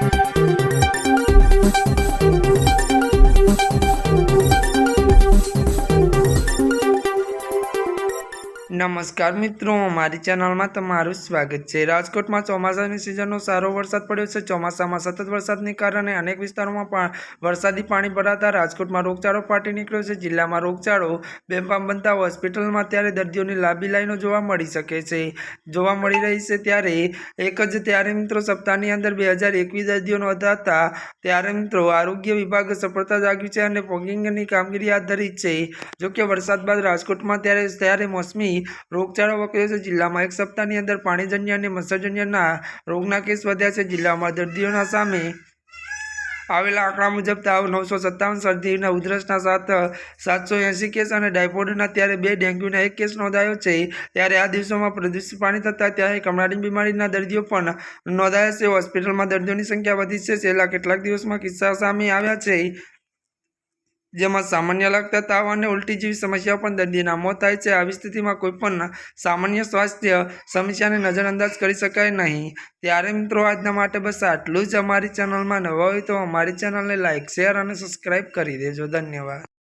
Thank you. નમસ્કાર મિત્રો, મારી ચેનલમાં તમારું સ્વાગત છે. રાજકોટમાં ચોમાસાની સિઝનનો સારો વરસાદ પડ્યો છે. ચોમાસામાં સતત વરસાદને કારણે અનેક વિસ્તારોમાં પણ વરસાદી પાણી ભરાતા રાજકોટમાં રોગચાળો ફાટી નીકળ્યો છે. જિલ્લામાં રોગચાળો બેફામ બનતા હોસ્પિટલમાં ત્યારે દર્દીઓની લાંબી લાઈનો જોવા મળી શકે છે. જોવા મળી રહી છે ત્યારે એક જ ત્યારે મિત્રો, સપ્તાહની અંદર બે હજાર એકવીસ દર્દીઓ નોંધાતા ત્યારે મિત્રો આરોગ્ય વિભાગ સફળતા જાગ્યું છે અને ફોગિંગની કામગીરી હાથ ધરી છે. જોકે વરસાદ બાદ રાજકોટમાં ત્યારે ત્યારે મોસમી રોગચાળો વકર્યો છે. જિલ્લામાં એક સપ્તાહની અંદર પાણીજન્ય અને મચ્છરજન્યના રોગના કેસ વધ્યા છે. જિલ્લામાં દર્દીઓના સામે આવેલા આંકડા મુજબ તાવ નવસો સત્તાવન, શરદીના ઉધરસના સાત, સાતસો એંસી કેસ અને ડાયફોડના ત્યારે બે ડેન્ગ્યુના એક કેસ નોંધાયો છે. ત્યારે આ દિવસોમાં પ્રદૂષિત પાણી થતાં ત્યારે કમળાની બીમારીના દર્દીઓ પણ નોંધાયા છે. હોસ્પિટલમાં દર્દીઓની સંખ્યા વધી છે. છેલ્લા કેટલાક દિવસમાં કિસ્સા સામે આવ્યા છે. જેમાં સામાન્ય લાગતા તાવ અને ઉલટી જેવી સમસ્યાઓ પણ દર્દીના મોત થાય છે. આવી સ્થિતિમાં કોઈ પણ સામાન્ય સ્વાસ્થ્ય સમસ્યાને નજરઅંદાજ કરી શકાય નહીં. ત્યારે મિત્રો, આજના માટે બસ આટલું જ. અમારી ચેનલમાં નવા હોય તો અમારી ચેનલને લાઇક શેર અને સબસ્ક્રાઈબ કરી દેજો. ધન્યવાદ.